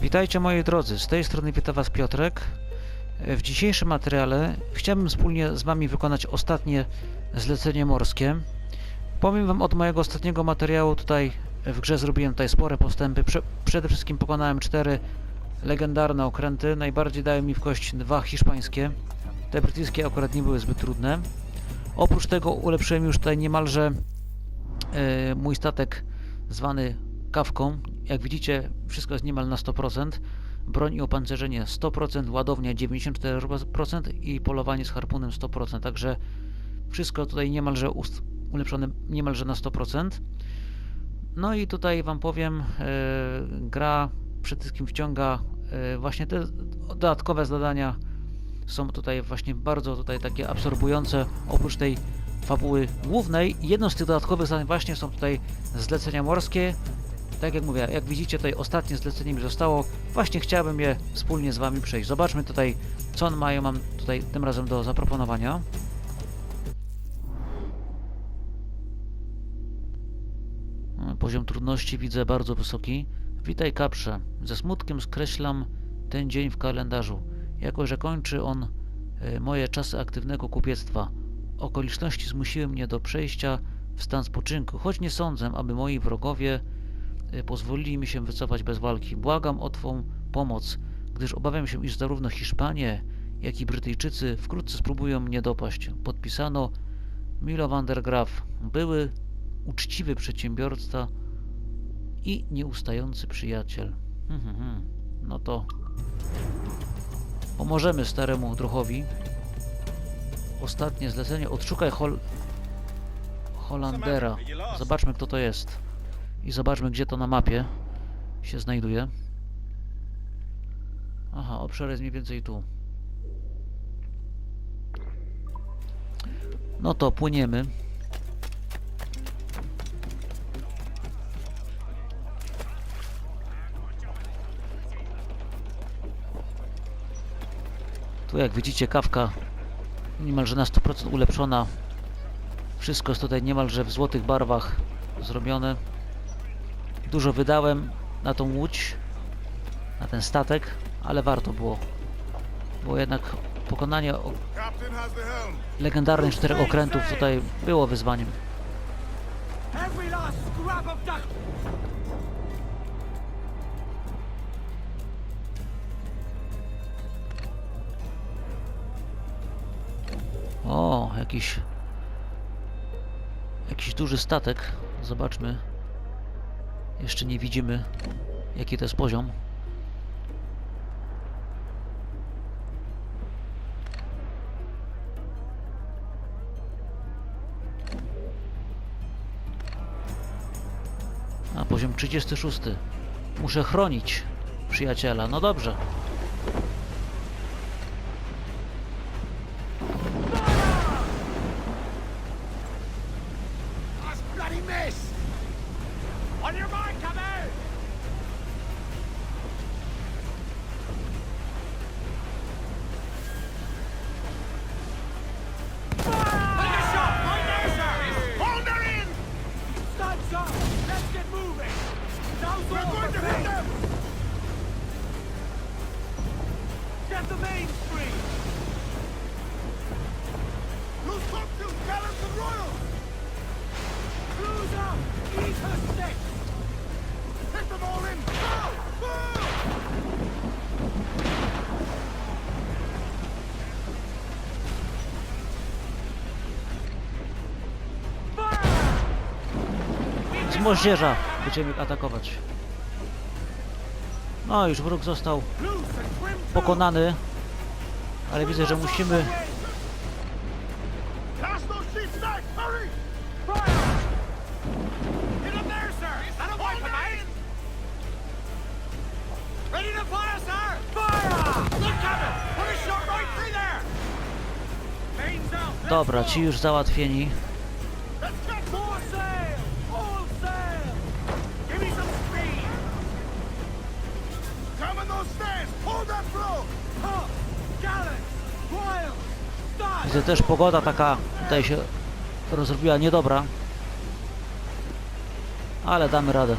Witajcie moi drodzy, z tej strony wita Was Piotrek. W dzisiejszym materiale chciałbym wspólnie z Wami wykonać ostatnie zlecenie morskie. Powiem Wam od mojego ostatniego materiału tutaj w grze zrobiłem tutaj spore postępy. Prze przede wszystkim pokonałem cztery legendarne okręty. Najbardziej dały mi w kość dwa hiszpańskie. Te brytyjskie akurat nie były zbyt trudne. Oprócz tego ulepszyłem już tutaj niemalże e, mój statek zwany kawką. Jak widzicie, wszystko jest niemal na 100%. Broń i opancerzenie 100%, ładownia 94% i polowanie z harpunem 100%. Także wszystko tutaj niemalże ulepszone niemalże na 100%. No i tutaj Wam powiem, e, gra przede wszystkim wciąga e, właśnie te dodatkowe zadania są tutaj właśnie bardzo tutaj takie absorbujące oprócz tej fabuły głównej. Jedną z tych dodatkowych zadań właśnie są tutaj zlecenia morskie. Tak jak mówię, jak widzicie tutaj ostatnie zlecenie mi zostało. Właśnie chciałbym je wspólnie z Wami przejść. Zobaczmy tutaj, co on mają mam tutaj tym razem do zaproponowania. No, Poziom trudności widzę bardzo wysoki. Witaj kaprze. Ze smutkiem skreślam ten dzień w kalendarzu, jako że kończy on e, moje czasy aktywnego kupiectwa. Okoliczności zmusiły mnie do przejścia w stan spoczynku, choć nie sądzę, aby moi wrogowie pozwolili mi się wycofać bez walki. Błagam o Twą pomoc, gdyż obawiam się, iż zarówno Hiszpanie, jak i Brytyjczycy wkrótce spróbują mnie dopaść. Podpisano Milo van der Graaf, były uczciwy przedsiębiorca i nieustający przyjaciel. Hmm, hmm, hmm. No to pomożemy staremu druhowi. Ostatnie zlecenie. Odszukaj Hol Holandera. Zobaczmy, kto to jest. I zobaczmy, gdzie to na mapie się znajduje. Aha, obszar jest mniej więcej tu. No to płyniemy. Tu jak widzicie kawka niemalże na 100% ulepszona. Wszystko jest tutaj niemalże w złotych barwach zrobione. Dużo wydałem na tą łódź, na ten statek, ale warto było. Bo jednak pokonanie legendarnych czterech okrętów tutaj było wyzwaniem. O, jakiś jakiś duży statek. Zobaczmy. Jeszcze nie widzimy jaki to jest poziom. A poziom 36. Muszę chronić przyjaciela. No dobrze. Z będziemy atakować. No już wróg został pokonany, ale widzę, że musimy Cast those sheets back. Widzę też pogoda taka tutaj się rozrobiła niedobra. Ale damy radę.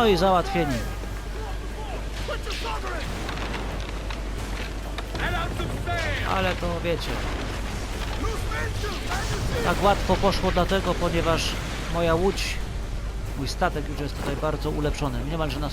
No i załatwieni. Ale to wiecie, tak łatwo poszło dlatego, ponieważ moja łódź, mój statek już jest tutaj bardzo ulepszony, niemalże na 100%.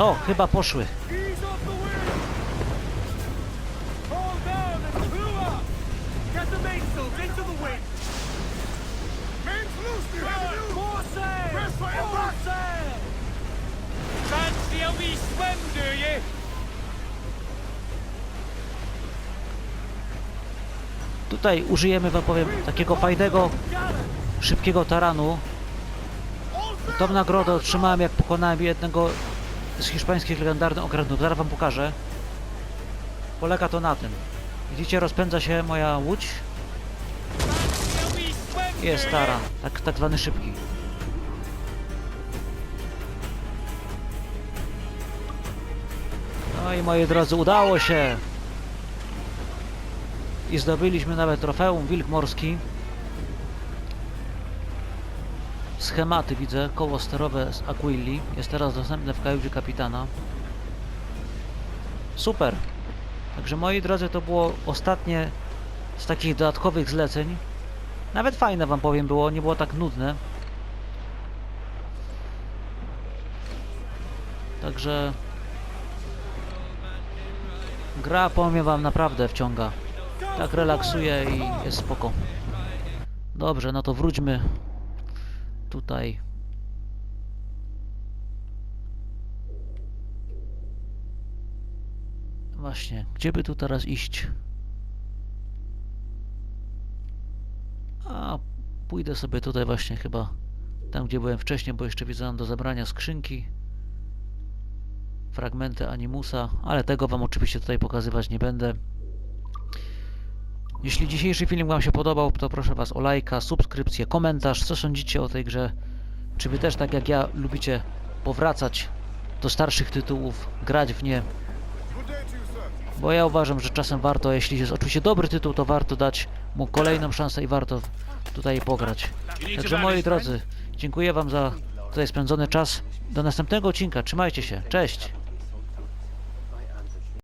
More back! sail! Fancy a wee swim, do ye? Tutaj użyjemy, wam powiem, takiego fajnego, szybkiego taranu. Tą nagrodę otrzymałem, jak pokonałem jednego z hiszpańskich legendarnych okrętów. Zaraz wam pokażę. Polega to na tym. Widzicie, rozpędza się moja łódź. Jest taran, tak, tak zwany szybki. No i moi drodzy, udało się! I zdobyliśmy nawet trofeum Wilk Morski. Schematy widzę, koło sterowe z Aquilli. Jest teraz dostępne w kajucie kapitana. Super! Także moi drodzy, to było ostatnie z takich dodatkowych zleceń. Nawet fajne wam powiem było, nie było tak nudne. Także gra powiem wam naprawdę wciąga. Tak relaksuje i jest spoko. Dobrze, no to wróćmy tutaj. Właśnie, gdzie by tu teraz iść? A pójdę sobie tutaj właśnie chyba tam gdzie byłem wcześniej, bo jeszcze widzę do zabrania skrzynki fragmenty Animusa, ale tego wam oczywiście tutaj pokazywać nie będę. Jeśli dzisiejszy film wam się podobał, to proszę was o lajka, subskrypcję, komentarz, co sądzicie o tej grze. Czy wy też tak jak ja lubicie powracać do starszych tytułów, grać w nie, bo ja uważam, że czasem warto, jeśli jest oczywiście dobry tytuł, to warto dać mu kolejną szansę i warto tutaj pograć. Także moi drodzy, dziękuję wam za tutaj spędzony czas. Do następnego odcinka. Trzymajcie się. Cześć!